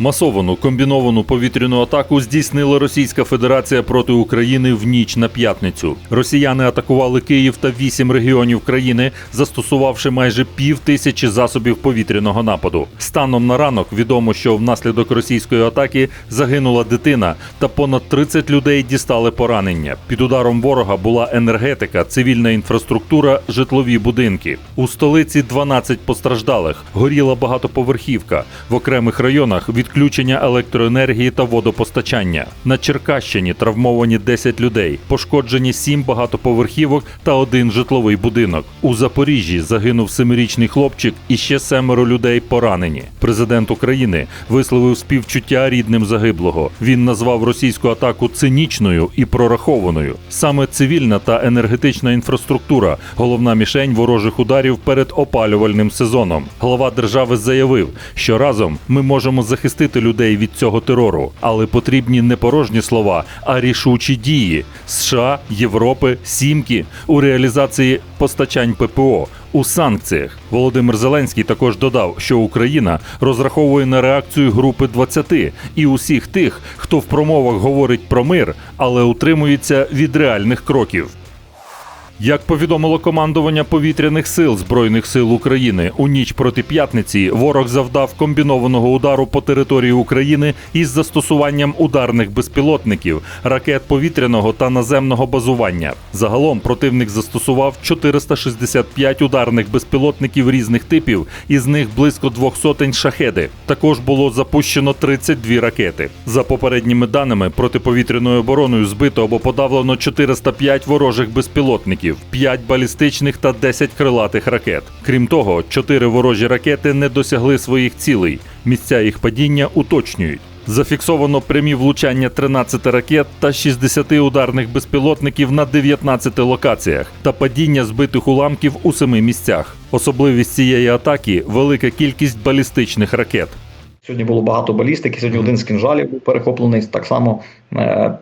Масовану комбіновану повітряну атаку здійснила Російська Федерація проти України в ніч на п'ятницю. Росіяни атакували Київ та вісім регіонів країни, застосувавши майже пів тисячі засобів повітряного нападу. Станом на ранок відомо, що внаслідок російської атаки загинула дитина, та понад 30 людей дістали поранення. Під ударом ворога була енергетика, цивільна інфраструктура, житлові будинки. У столиці 12 постраждалих, горіла багатоповерхівка. В окремих районах відключення електроенергії та водопостачання. На Черкащині травмовані 10 людей, пошкоджені 7 багатоповерхівок та один житловий будинок. У Запоріжжі загинув семирічний хлопчик і ще семеро людей поранені. Президент України висловив співчуття рідним загиблого. Він назвав російську атаку цинічною і прорахованою. Саме цивільна та енергетична інфраструктура головна мішень ворожих ударів перед опалювальним сезоном. Глава держави заявив, що разом ми можемо захистити людей від цього терору, але потрібні не порожні слова, а рішучі дії США, Європи, Сімки у реалізації постачань ППО. У санкціях Володимир Зеленський також додав, що Україна розраховує на реакцію групи 20 і усіх тих, хто в промовах говорить про мир, але утримується від реальних кроків. Як повідомило командування повітряних сил Збройних сил України, у ніч проти п'ятниці ворог завдав комбінованого удару по території України із застосуванням ударних безпілотників, ракет повітряного та наземного базування. Загалом противник застосував 465 ударних безпілотників різних типів, із них близько двох сотень шахеди. Також було запущено 32 ракети. За попередніми даними, протиповітряною обороною збито або подавлено 405 ворожих безпілотників, 5 балістичних та 10 крилатих ракет. Крім того, 4 ворожі ракети не досягли своїх цілей. Місця їх падіння уточнюють. Зафіксовано прямі влучання 13 ракет та 60 ударних безпілотників на 19 локаціях та падіння збитих уламків у семи місцях. Особливість цієї атаки велика кількість балістичних ракет. Сьогодні було багато балістики. Сьогодні один з кінжалів був перехоплений. Так само е,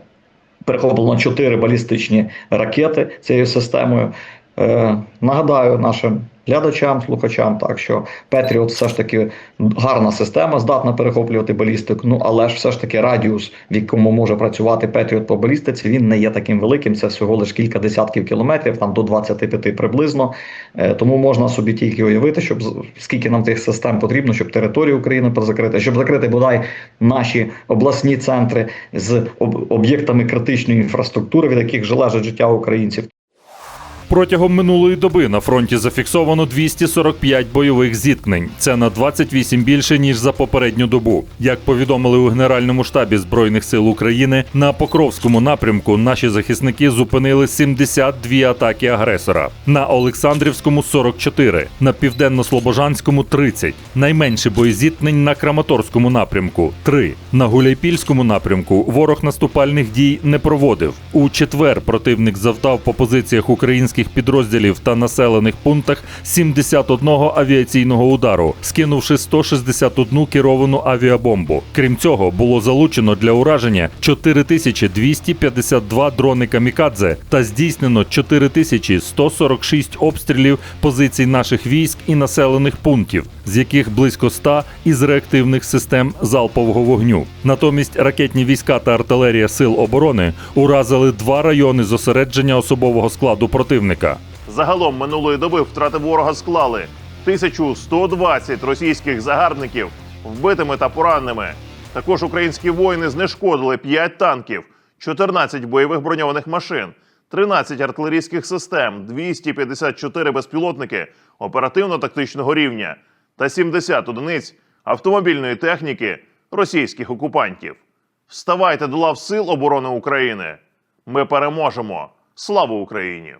перехоплено чотири балістичні ракети цією системою. Е, нагадаю нашим глядачам, слухачам, так що Петріот все ж таки гарна система, здатна перехоплювати балістику. Ну але ж все ж таки радіус, в якому може працювати Петріот по балістиці, він не є таким великим. Це всього лише кілька десятків кілометрів, там до 25 приблизно. Е, тому можна собі тільки уявити, щоб скільки нам тих систем потрібно, щоб територію України позакрити, щоб закрити бодай наші обласні центри з об'єктами критичної інфраструктури, від яких залежить життя українців. Протягом минулої доби на фронті зафіксовано 245 бойових зіткнень. Це на 28 більше ніж за попередню добу. Як повідомили у Генеральному штабі Збройних сил України, на Покровському напрямку наші захисники зупинили 72 атаки агресора. На Олександрівському 44, на південно-слобожанському 30. Найменше боєзіткнень на Краматорському напрямку 3. На Гуляйпільському напрямку ворог наступальних дій не проводив. У четвер противник завдав по позиціях українських підрозділів та населених пунктах 71 авіаційного удару, скинувши 161 керовану авіабомбу. Крім цього, було залучено для ураження 4252 дрони камікадзе та здійснено 4146 обстрілів позицій наших військ і населених пунктів, з яких близько 100 із реактивних систем залпового вогню. Натомість ракетні війська та артилерія сил оборони уразили два райони зосередження особового складу противника. Загалом минулої доби втрати ворога склали 1120 російських загарбників вбитими та пораненими. Також українські воїни знешкодили 5 танків, 14 бойових броньованих машин, 13 артилерійських систем, 254 безпілотники оперативно-тактичного рівня та 70 одиниць автомобільної техніки російських окупантів. Вставайте до лав Сил оборони України. Ми переможемо! Слава Україні!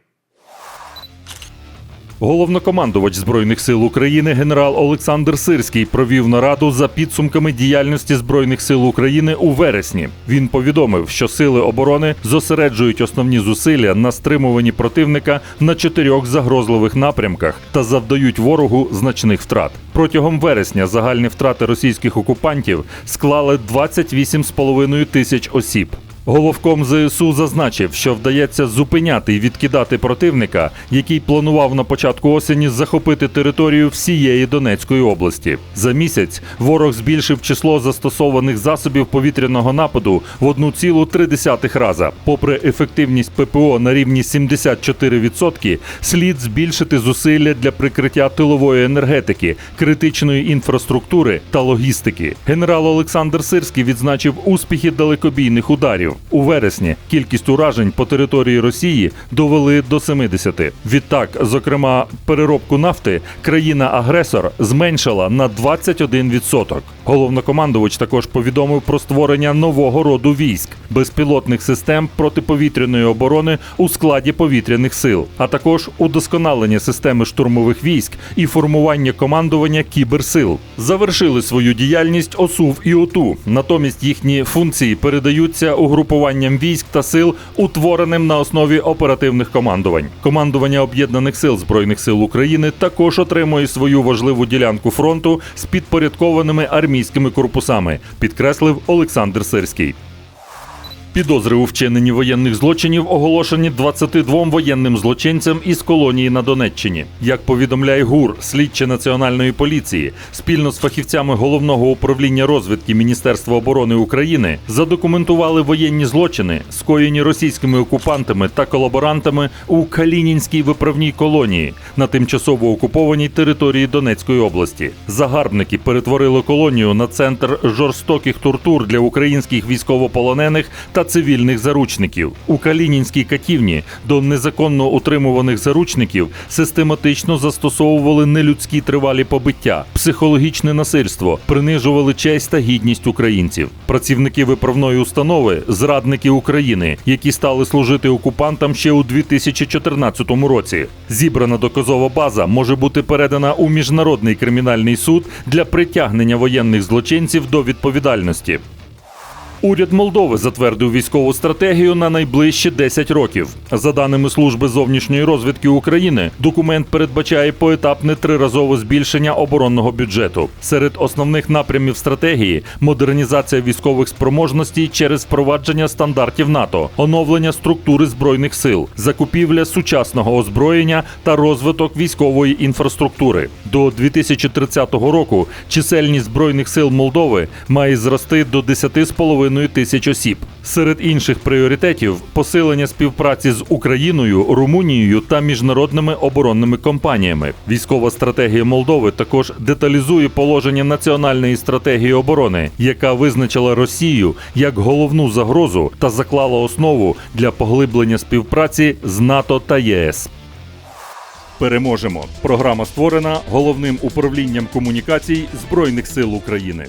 Головнокомандувач збройних сил України генерал Олександр Сирський провів нараду за підсумками діяльності збройних сил України у вересні. Він повідомив, що сили оборони зосереджують основні зусилля на стримуванні противника на чотирьох загрозливих напрямках та завдають ворогу значних втрат. Протягом вересня загальні втрати російських окупантів склали 28,5 тисяч осіб. Головком ЗСУ зазначив, що вдається зупиняти і відкидати противника, який планував на початку осені захопити територію всієї Донецької області. За місяць ворог збільшив число застосованих засобів повітряного нападу в 1,3 раза. Попри ефективність ППО на рівні 74%, слід збільшити зусилля для прикриття тилової енергетики, критичної інфраструктури та логістики. Генерал Олександр Сирський відзначив успіхи далекобійних ударів. У вересні кількість уражень по території Росії довели до 70. Відтак, зокрема, переробку нафти країна-агресор зменшила на 21%. Головнокомандувач також повідомив про створення нового роду військ безпілотних систем протиповітряної оборони у складі повітряних сил, а також удосконалення системи штурмових військ і формування командування кіберсил. Завершили свою діяльність ОСУВ і ОТУ. Натомість їхні функції передаються угрупуванням військ та сил, утвореним на основі оперативних командувань. Командування об'єднаних сил збройних сил України також отримує свою важливу ділянку фронту з підпорядкованими армійськими корпусами, підкреслив Олександр Сирський. Підозри у вчиненні воєнних злочинів оголошені 22 воєнним злочинцям із колонії на Донеччині. Як повідомляє ГУР, слідчі національної поліції спільно з фахівцями головного управління розвідки Міністерства оборони України задокументували воєнні злочини, скоєні російськими окупантами та колаборантами у Калінінській виправній колонії на тимчасово окупованій території Донецької області. Загарбники перетворили колонію на центр жорстоких тортур для українських військовополонених та цивільних заручників. У Калінінській катівні до незаконно утримуваних заручників систематично застосовували нелюдські тривалі побиття, психологічне насильство, принижували честь та гідність українців. Працівники виправної установи зрадники України, які стали служити окупантам ще у 2014 році. Зібрана доказова база може бути передана у міжнародний кримінальний суд для притягнення воєнних злочинців до відповідальності. Уряд Молдови затвердив військову стратегію на найближчі 10 років. За даними служби зовнішньої розвідки України, документ передбачає поетапне триразове збільшення оборонного бюджету. Серед основних напрямів стратегії модернізація військових спроможностей через впровадження стандартів НАТО, оновлення структури збройних сил, закупівля сучасного озброєння та розвиток військової інфраструктури. До 2030 року чисельність збройних сил Молдови має зрости до 10,5 тисяч осіб. Серед інших пріоритетів посилення співпраці з Україною, Румунією та міжнародними оборонними компаніями. Військова стратегія Молдови також деталізує положення національної стратегії оборони, яка визначила Росію як головну загрозу та заклала основу для поглиблення співпраці з НАТО та ЄС. Переможемо. Програма створена головним управлінням комунікацій Збройних сил України.